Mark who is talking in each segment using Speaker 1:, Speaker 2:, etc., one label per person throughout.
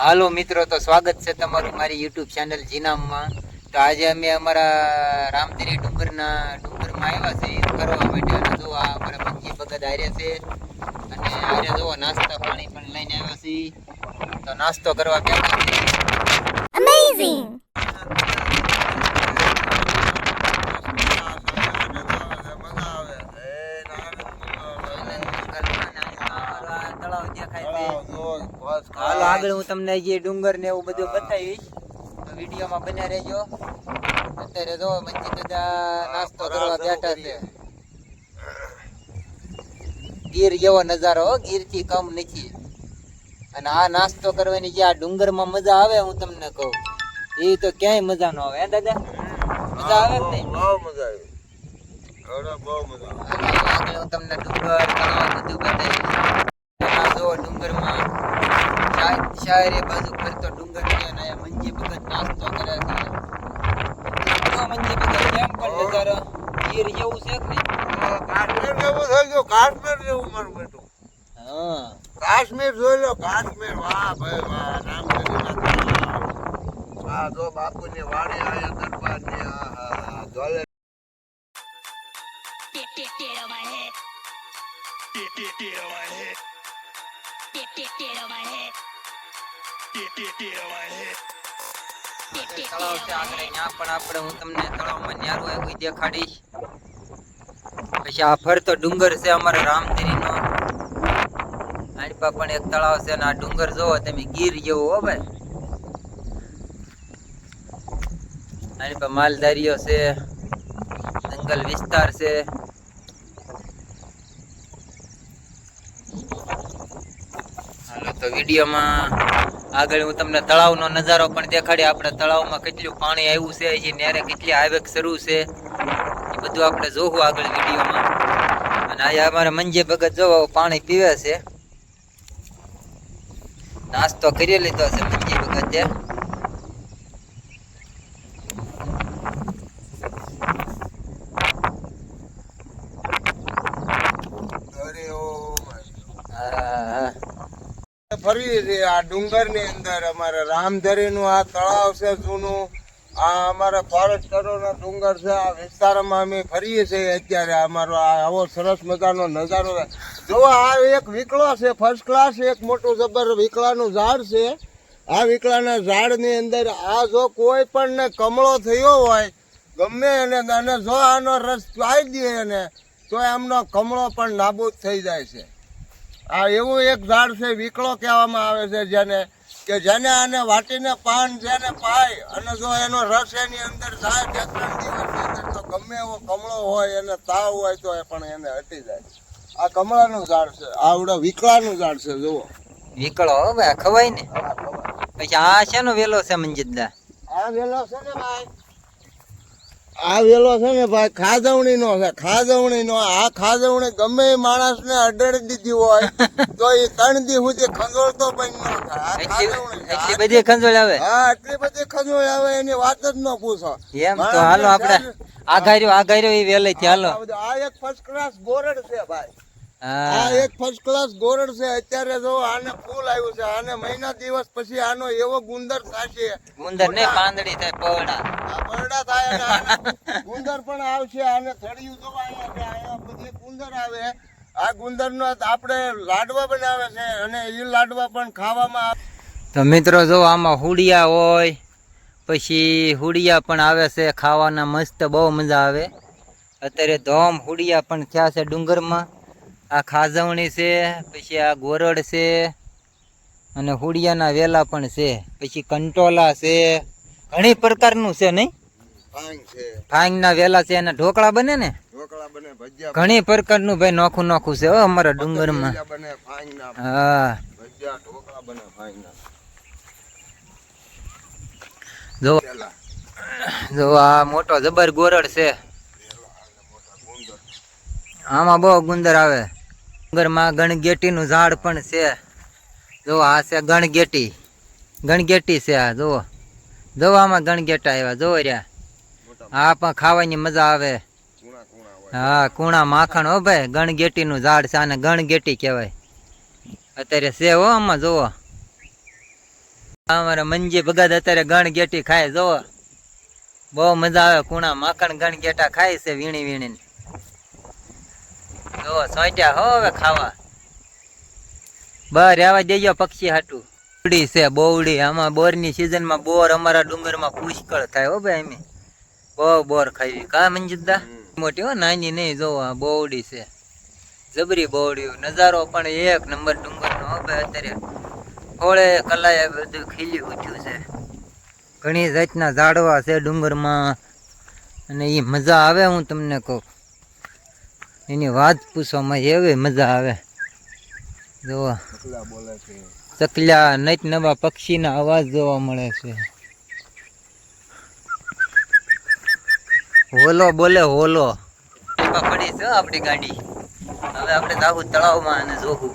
Speaker 1: હાલો મિત્રો, તો સ્વાગત છે તમારું મારી યુટ્યુબ ચેનલ જીનામમાં. તો આજે અમે અમારા રામધરી ડુંગરના, ડુંગરમાં આવ્યા છે કરવા માટે. અને જો આ અમારા પંખી ભગત હાર્યા છે, અને હારે જો નાસ્તા પાણી પણ લઈને આવ્યા છે તો નાસ્તો કરવા બેઠા છે
Speaker 2: Amazing!
Speaker 1: તળાવ દેખાય છે હાલો આગળ હું તમને જે ડુંગર ને એવું બધું બતાવીશ તો વિડીયોમાં બન્યા રહેજો. અત્યારે જો મંજી દાદા નાસ્તો કરવા બેઠા છે. ગીર જેવો નજારો ગીરથી કમ નથી. અને આ નાસ્તો કરવાની જે આ ડુંગરમાં મજા આવે હું તમને કહું એ તો ક્યાંય મજા ન આવે હે દાદા? મજા આવે બહુ મજા આગળ હું તમને ડુંગર બધું બતાવીશ આ જો ડુંગરમાં શાયરે બાજુ ફરતો ડુંગર છે અને અહીંયા મંજી ભગત નાસ્તો કરે છે. જો મંજી ભગત કેમ પણ નજારો. ગીર જેવું છે કે નહીં?
Speaker 3: કાશ્મીર જેવું મારું બેટું
Speaker 1: હા.
Speaker 3: કાશ્મીર જોઈ લો કાશ્મીર વાહ ભાઈ વાહ નામ કરી આ જો બાપુની વાડી આયા દરબારની આહા જોલે
Speaker 2: Get, get, get on my head.
Speaker 1: આગળ આપણે હું તમને તળાવમાં ન્યારું એવું દેખાડીશ. પછી આ ફરતો ડુંગર છે અમારા રામધરીનો આની પાસે પણ એક તળાવ છે અને આ ડુંગર જોવો તમે, ગીર જેવો હો ભાઈ. આની પાસે માલધારીઓ છે, જંગલ વિસ્તાર છે. હાલો, તો વિડીયોમાં આગળ હું તમને તળાવનો નજારો પણ દેખાડી. આપણે તળાવમાં કેટલું પાણી આવ્યું છે હજી નેરે કેટલી આવક શરૂ છે એ બધું આપણે જોવું આગળ વિડીયોમાં. અને આજે અમારે મંજે ભગત જો પાણી પીવે છે. નાસ્તો કરી લીધો છે મંજે ભગતે.
Speaker 3: છે, આ ડુંગરની અંદર અમારે રામધરીનું આ તળાવ છે જૂનું. આ અમારા ફોરેસ્ટ કરોના ડુંગર છે, આ વિસ્તારમાં અમે ફરીએ છીએ અત્યારે. અમારો આ આવો સરસ મજાનો નજારો. જો આ એક વીકળો છે ફર્સ્ટ ક્લાસ એક મોટું જબર વીકળાનું ઝાડ છે. આ વીકળાના ઝાડની અંદર આ જો કોઈ પણ કમળો થયો હોય, ગમે એને અને જો આનો રસ પાઈ દે એને, તો એમનો કમળો પણ નાબૂદ થઈ જાય છે. આ એવું એક ઝાડ છે વીકળો કહેવામાં આવે છે જેને કે જેને આને વાટીને પાન જેને પાય અને જો એનો રસ એની અંદર જાય બે ત્રણ દિવસની અંદર તો ગમે એવો કમળો હોય એને તાવ હોય તો એ પણ એને હટી જાય આ કમળાનું ઝાડ છે આવડે વીકળાનું ઝાડ છે જુઓ.
Speaker 1: વીકળો હવે ખવાય ને. પછી આ છે ને વેલો છે મંજીતદા?
Speaker 3: આ વેલો છે ને ભાઈ આ વેલો છે ને ભાઈ ખાજવણી નો છે ખાજવણી નો આ ખાજવણી ગમે માણસ ને અડાડી દીધી હોય તો એ ત્રણ દી સુધી ખંજોળતો પણ ન થાય.
Speaker 1: બધી ખંજોળ આવે?
Speaker 3: હા એટલી બધી ખંજોળ આવે એની વાત જ ન પૂછો.
Speaker 1: એમ તો હાલો આપણે આઘાર્યો આઘાર્યો એ વેલે થી હાલો.
Speaker 3: આ એક ફર્સ્ટ ક્લાસ ગોરડ છે ભાઈ. આ એક ફર્સ્ટ ક્લાસ ગોરડ છે. અત્યારે જો આને ફૂલ આવ્યું છે. આને મહિના દિવસ પછી આનો એવો ગુંદર થશે.
Speaker 1: ગુંદર ને પાંદડી થાય પવડા
Speaker 3: ગુંદર પણ આવશે આને થડિયું તો બધી ગુંદર આવે. આ ગુંદરનો આપણે લાડવા બનાવે છે અને એ લાડવા પણ ખાવામાં આવે.
Speaker 1: તો મિત્રો જો આમાં હુડિયા હોય, પછી હુડિયા પણ આવે છે, ખાવાના મસ્ત બહુ મજા આવે. અત્યારે ધોમ હુડિયા પણ થયા છે ડુંગરમાં. આ ખાજવણી છે, પછી આ ગોરડ છે, અને હુડિયાના વેલા પણ છે. પછી કંટોલા છે, ઘણી પ્રકારનું છે નહીં?
Speaker 3: ભાંગ
Speaker 1: ના વેલા છે એના ઢોકળા બને ને?
Speaker 3: ઢોકળા બને ભજીયા
Speaker 1: ઘણી પ્રકારનું ભાઈ નોખું નોખું છે હો અમારા ડુંગરમાં.
Speaker 3: બને ભાંગના.
Speaker 1: હા.
Speaker 3: ભજીયા ઢોકળા બને ભાંગના.
Speaker 1: જો જો આ મોટો જબર ગોરડ છે. આમાં બહુ ગુંદર આવે. ડુંગરમાં ગણગેટીનું ઝાડ પણ છે. જો આ છે ગણગેટી. ગણગેટી છે આ જુઓ જો આમાં ગણગેટા આવ્યા જો રહ્યા. આ પણ ખાવાની મજા આવે. હા, કુણા માખણ, હો ભાઈ ગણગેટી નું ઝાડ છે, આને ગણગેટી કહેવાય. અત્યારે છે હો આમાં, જુઓ. અમારા મંજી ભગત અત્યારે ગણગેટી ખાય જોવો બહુ મજા આવે, કુણા માખણ ગણગેટા ખાય છે વીણી વીણીને. જોવો સોંટ્યા હો હવે ખાવા. બહાર આવા દેજો પક્ષી હાટું. બોવડી છે બોવડી આમાં બોરની સિઝનમાં બોર અમારા ડુંગરમાં પુષ્કળ થાય, હો ભાઈ અમે બહુ બોર ખાઈ. કા મંજીદા? મોટી હો નાની નહીં જોવો આ બોવડી છે. જબરી બોવડી નજારો પણ એક નંબર ડુંગરનો હો ભાઈ અત્યારે. થોડે કલાએ બધું ખીલી ઉઠ્યું છે. ઘણી જાતના ઝાડવા છે ડુંગરમાં. અને એ મજા આવે હું તમને કહું. એની વાત પૂછવામાં એવી મજા આવે. જોવા
Speaker 3: બોલે છે.
Speaker 1: ચકલા નૈત નવા પક્ષીના અવાજ જોવા મળે છે. હોલો બોલે હોલો. પડી છે આપણી ગાડી. હવે આપણે જાવું તળાવમાં અને જોવું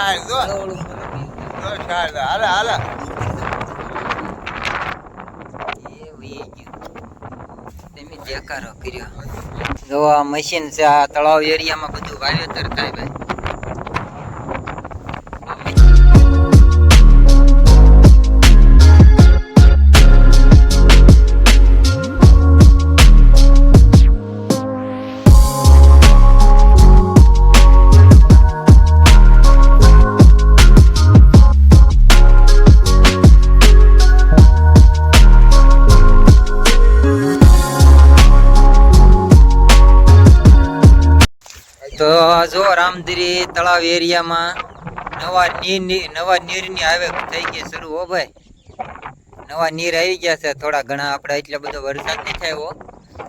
Speaker 3: હાલે
Speaker 1: જો. આ મશીન છે આ તળાવ એરિયામાં બધું વાવેતર થાય ભાઈ. જો તળાવ એરિયામાં નવા નીરની નવા નીરની આવે થઈ ગઈ શરૂ, હો ભાઈ. નવા નીર આવી ગયા છે, થોડા ઘણા આપણે એટલો બધો વરસાદ નથી થયો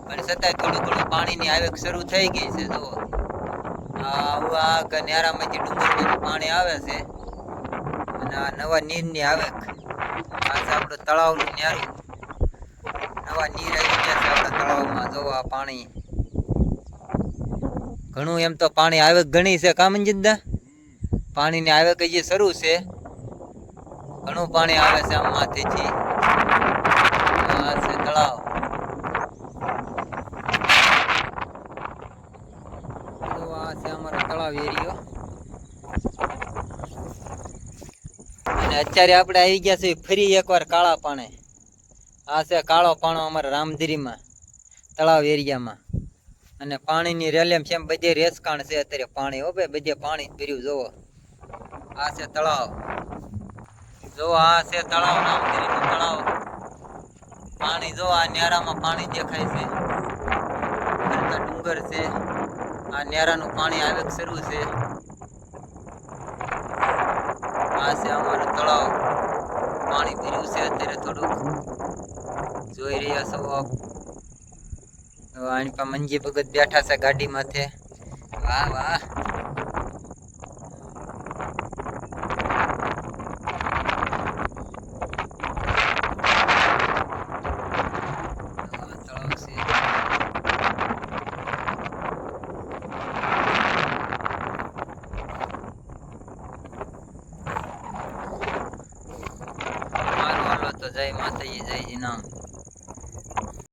Speaker 1: પણ છતાંય થોડું ઘણું પાણીની આવક શરૂ થઈ ગઈ છે, જુઓ. આવા કે નેરામાંથી ડુંગરમાંથી પાણી આવે છે. અને આ નવા નીરની આવક આ છે આપણું તળાવનું નેરું નવા નીર આવી ગયા છે આપણા તળાવમાં જોવા પાણી. ઘણું એમ તો પાણી આવે ઘણી છે મંજીદા? પાણીની આવે હજી શરૂ છે. ઘણું પાણી આવે છે આમ માથેથી. તળાવ. અમારો તળાવ એરિયો. અને અત્યારે આપણે આવી ગયા છીએ ફરી એકવાર કાળા પાણે. આ છે કાળો પાણો અમારા રામધીરીમાં, તળાવ એરિયામાં. અને પાણીની રેલેમ છે બધે રેસકાણ છે અત્યારે પાણી? હો બધે પાણી ભર્યું જોવો આ છે તળાવ. જો આ છે તળાવ નામગીરીનું તળાવ. પાણી જો આ નેરામાં પાણી દેખાય છે. ડુંગર છે. આ નેરાનું પાણી આવે શરૂ છે? આ છે અમારું તળાવ. પાણી ભર્યું છે અત્યારે થોડુંક. જોઈ રહ્યા છો આની પા મંજી ભગત બેઠા છે ગાડી માથે વાહ વાહ.